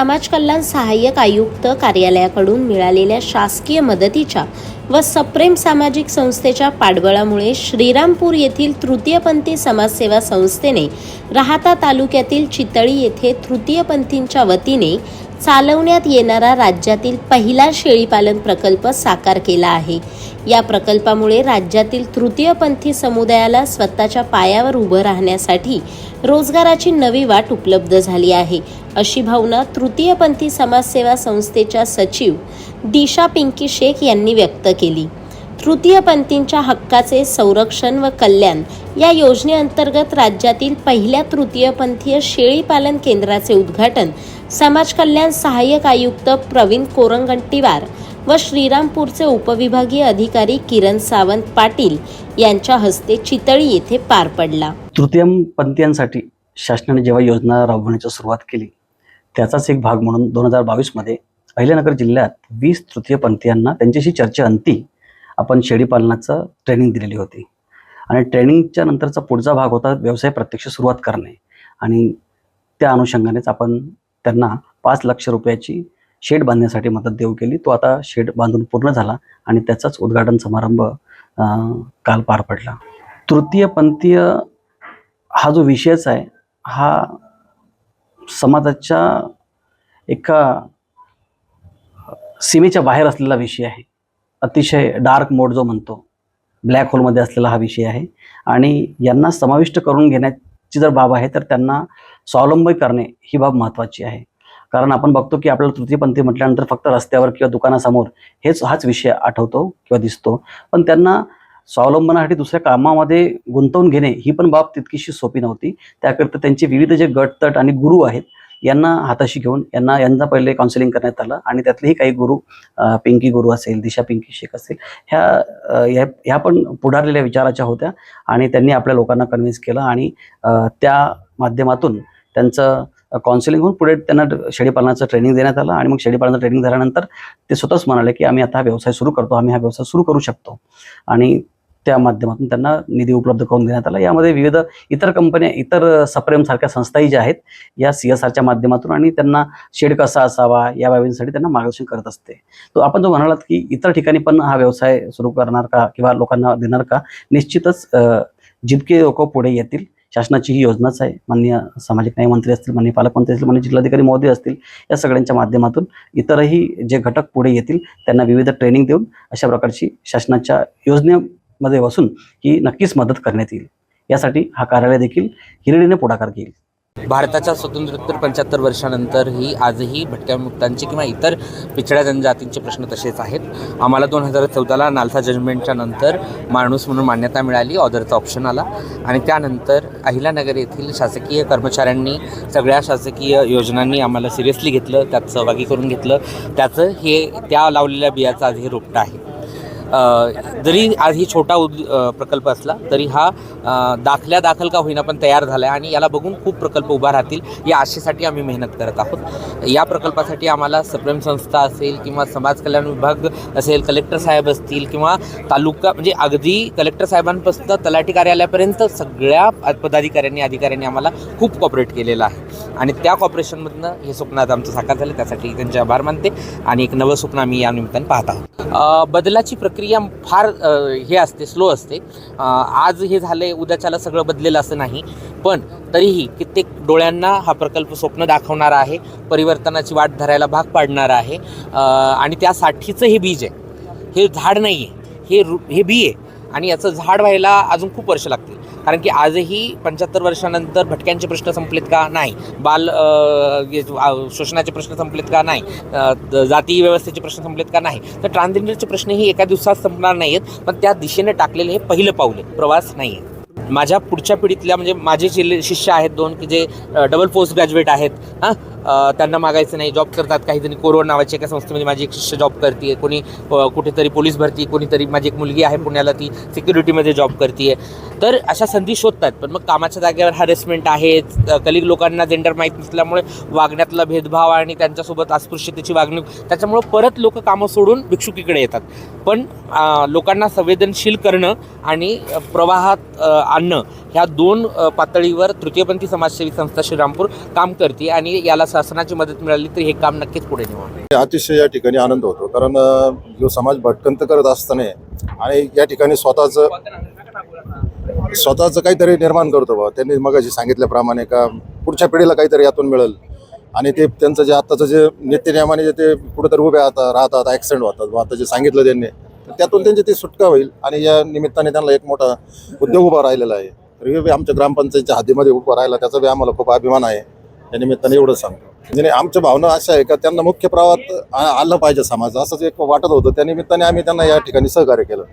समाज कल्याण सहाय्यक आयुक्त कार्यालयाकडून मिळालेल्या शासकीय मदतीच्या व सप्रेम सामाजिक संस्थेच्या पाठबळामुळे श्रीरामपूर येथील तृतीयपंथी समाजसेवा संस्थेने राहाता तालुक्यातील चितळी येथे तृतीयपंथींच्या वतीने चालवण्यात येणारा राज्यातील पहिला शेळीपालन प्रकल्प साकार केला आहे. या प्रकल्पामुळे राज्यातील तृतीयपंथी समुदायाला स्वतःच्या पायावर उभं राहण्यासाठी रोजगाराची नवी वाट उपलब्ध झाली आहे. अशी भावना तृतीयपंथी समाजसेवा संस्थेच्या सचिव दिशा पिंकी शेख यांनी व्यक्त केली. तृतीयपंथींच्या हक्काचे संरक्षण व कल्याण या योजनेअंतर्गत राज्यातील पहिल्या तृतीयपंथीय शेळीपालन केंद्राचे उद्घाटन समाज कल्याण सहाय्यक आयुक्त प्रवीण कोरंगंटीवार व श्रीरामपूरचे उपविभागीय अधिकारी किरण सावंत पाटील यांच्या हस्ते चितळी येथे पार पडला. तृतीयपंथीयांसाठी शासनाने जेव्हा योजना राबवण्याची सुरुवात केली त्याचाच एक भाग म्हणून दोन हजार बावीसमध्ये अहिल्यानगर जिल्ह्यात वीस तृतीयपंथीयांना त्यांच्याशी चर्चा अंती आपण शेळीपालनाचं ट्रेनिंग दिलेली होती. आणि ट्रेनिंगच्या नंतरचा पुढचा भाग होता व्यवसाय प्रत्यक्ष सुरुवात करणे. आणि त्या अनुषंगानेच आपण त्यांना पाच लक्ष रुपयाची शेड बांधण्यासाठी मदत देऊ केली. तो आता शेड बांधून पूर्ण झाला आणि त्याचाच उद्घाटन समारंभ काल पार पडला. तृतीयपंथीय हा जो विषयच आहे हा समाजाच्या एका सीमेच्या बाहेर असलेला विषय आहे. अतिशय डार्क मोड जो म्हणतो ब्लॅक होलमध्ये असलेला हा विषय आहे. आणि यांना समाविष्ट करून घेण्याची जर बाब आहे तर त्यांना स्वावलंबी करणे ही बाब महत्त्वाची आहे. कारण आपण बघतो की आपल्याला तृतीयपंथी म्हटल्यानंतर फक्त रस्त्यावर किंवा दुकानासमोर हेच हाच विषय आठवतो किंवा दिसतो. पण त्यांना स्वावलंबनासाठी दुसऱ्या कामामध्ये गुंतवून घेणे ही पण बाब तितकीशी सोपी नव्हती. त्याकरिता त्यांचे विविध जे गटतट आणि गुरु आहेत यांना हाताशी घेऊन यांना यांना पहिले काउन्सिलिंग करण्यात आलं आणि त्यातलेही काही गुरु पिंकी गुरु असेल दिशा पिंकी शेख असेल ह्या ह्या पण पुढारलेल्या विचाराच्या होत्या आणि त्यांनी आपल्या लोकांना कन्व्हिन्स केलं आणि त्या माध्यमातून त्यांचं काउन्सिलिंग होऊन पुढे त्यांना शेळीपालनाचं ट्रेनिंग देण्यात आलं आणि मग शेळीपालनाचं ट्रेनिंग झाल्यानंतर ते स्वतःच म्हणाले की आम्ही आता हा व्यवसाय सुरू करतो आम्ही हा व्यवसाय सुरू करू शकतो. आणि त्या माध्यमातून त्यांना निधी उपलब्ध करून देण्यात आला. यामध्ये विविध इतर कंपन्या इतर सप्रेम सारख्या संस्थाही ज्या आहेत या सी एस आरच्या माध्यमातून आणि त्यांना शेड कसा असावा या बाबींसाठी त्यांना मार्गदर्शन करत असते. तो आपण जो म्हणालात की इतर ठिकाणी पण हा व्यवसाय सुरू करणार का किंवा लोकांना देणार का? निश्चितच जितके लोक पुढे येतील शासनाची ही योजनाच आहे. माननीय सामाजिक न्याय मंत्री असतील माननीय पालकमंत्री असतील माननीय जिल्हाधिकारी मोदी असतील या सगळ्यांच्या माध्यमातून इतरही जे घटक पुढे येतील त्यांना विविध ट्रेनिंग देऊन अशा प्रकारची शासनाच्या योजने मध्ये बसून ही नक्कीच मदत करण्यात येईल. यासाठी हा कार्यालय देखील हिरडीने पुढाकार घेईल. भारताच्या स्वातंत्र्योत्तर पंच्याहत्तर वर्षानंतर ही आजही भटक्या मुक्तांचे किंवा इतर पिछड्या जनजातींचे प्रश्न तसेच आहेत. आम्हाला दोन हजार चौदाला नालसा जजमेंटच्या नंतर माणूस म्हणून मान्यता मिळाली ऑर्डरचा ऑप्शन आला. आणि त्यानंतर अहिलानगर येथील शासकीय कर्मचाऱ्यांनी सगळ्या शासकीय योजनांनी आम्हाला सिरियसली घेतलं त्यात सहभागी करून घेतलं. त्याचं हे त्या लावलेल्या बियाचं आज हे रोपटं आहे. जरी आज ही छोटा उद प्रकल्प असला तरी हा दाखल्या दाखल का होईना पण तयार झाला आहे आणि याला बघून खूप प्रकल्प उभा राहतील या आशेसाठी आम्ही मेहनत करत आहोत. या प्रकल्पासाठी आम्हाला सप्रेम संस्था असेल किंवा समाज कल्याण विभाग असेल कलेक्टर साहेब असतील किंवा तालुका म्हणजे अगदी कलेक्टर साहेबांपासून तलाठी कार्यालयापर्यंत सगळ्या पदाधिकाऱ्यांनी अधिकाऱ्यांनी आम्हाला खूप कॉपरेट केलेलं आहे. आणि त्या कॉपरेशनमधनं हे स्वप्न आज आमचं साकार झालं त्यासाठी त्यांचे आभार मानते आणि एक नवं स्वप्न आम्ही या निमित्ताने पाहत आहोत. बदलाची प्रक्रिया प्रक्रिया फार हे असते स्लो असते. आज हे झालं आहे उद्याच्याला सगळं बदलेलं असं नाही. पण तरीही कित्येक डोळ्यांना हा प्रकल्प स्वप्न दाखवणारा आहे परिवर्तनाची वाट धरायला भाग पाडणारा आहे. आणि त्यासाठीचं हे बीज आहे. हे झाड नाही आहे हे रु हे बी आहे. आणि याचं झाड व्हायला अजून खूप वर्ष लागतील. कारण की आजही पंच्याहत्तर वर्षानंतर भटक्यांचे प्रश्न संपलेत का? नाही. बाल शोषणाचे प्रश्न संपलेत का? नाही. जाती व्यवस्थेचे प्रश्न संपलेत का? नाही. तर ट्रान्सजेंडरचे प्रश्नही एका दिवसात संपणार नाही आहेत पण त्या दिशेने टाकलेले हे पहिलं पाऊल आहे. प्रवास नाही आहे माझ्या पुढच्या पिढीतल्या म्हणजे माझे जे शिष्य आहेत दोन की जे डबल पोस्ट ग्रॅज्युएट आहेत हां त्यांना मागायचं नाही. जॉब करतात काही जणी कोरोना नावाच्या एका संस्थेमध्ये माझी एक शिष्य जॉब करते कोणी कुठेतरी पोलीस भरती कोणीतरी माझी एक मुलगी आहे पुण्याला ती सिक्युरिटीमध्ये जॉब करते तर अशा संधी शोधतात. पण मग कामाच्या जागेवर हॅरेसमेंट आहे कलिग लोकांना जेंडर माहीत नसल्यामुळे वागण्यातला भेदभाव आणि त्यांच्यासोबत अस्पृश्यतेची वागणूक त्याच्यामुळं परत लोक कामं सोडून भिक्षुकीकडे येतात. पण लोकांना संवेदनशील करणं आणि प्रवाहात आणणं ह्या दोन पातळीवर तृतीयपंथी समाजसेवी संस्था श्रीरामपूर काम करते आणि याला शासनाची मदत मिळाली तर हे काम नक्कीच पुढे नेऊ अतिशय या ठिकाणी आनंद होतो कारण जो समाज भटकंत करत असताना आणि या ठिकाणी स्वतःच स्वतःचं काहीतरी निर्माण करतो बा त्यांनी मगाशी सांगितल्याप्रमाणे का पुढच्या पिढीला काहीतरी यातून मिळेल. आणि ते त्यांचं जे आत्ताचं जे नित्यनियमाने जे ते कुठेतरी उभे आता राहतात ॲक्सिडेंट होतात बा आता जे सांगितलं त्यांनी तर त्यातून त्यांची ती सुटका होईल. आणि या निमित्ताने त्यांना एक मोठा उद्योग उभा राहिलेला आहे. तर हे बी आमच्या ग्रामपंचायतच्या हद्दीमध्ये उभा राहिला त्याचा बी आम्हाला खूप अभिमान आहे. या निमित्ताने एवढं सांगतो. म्हणजे आमच्या भावना अशा आहे का त्यांना मुख्य प्रवाहात आलं पाहिजे समाज. असंच एक वाटत होतं. त्या निमित्ताने आम्ही त्यांना या ठिकाणी सहकार्य केलं.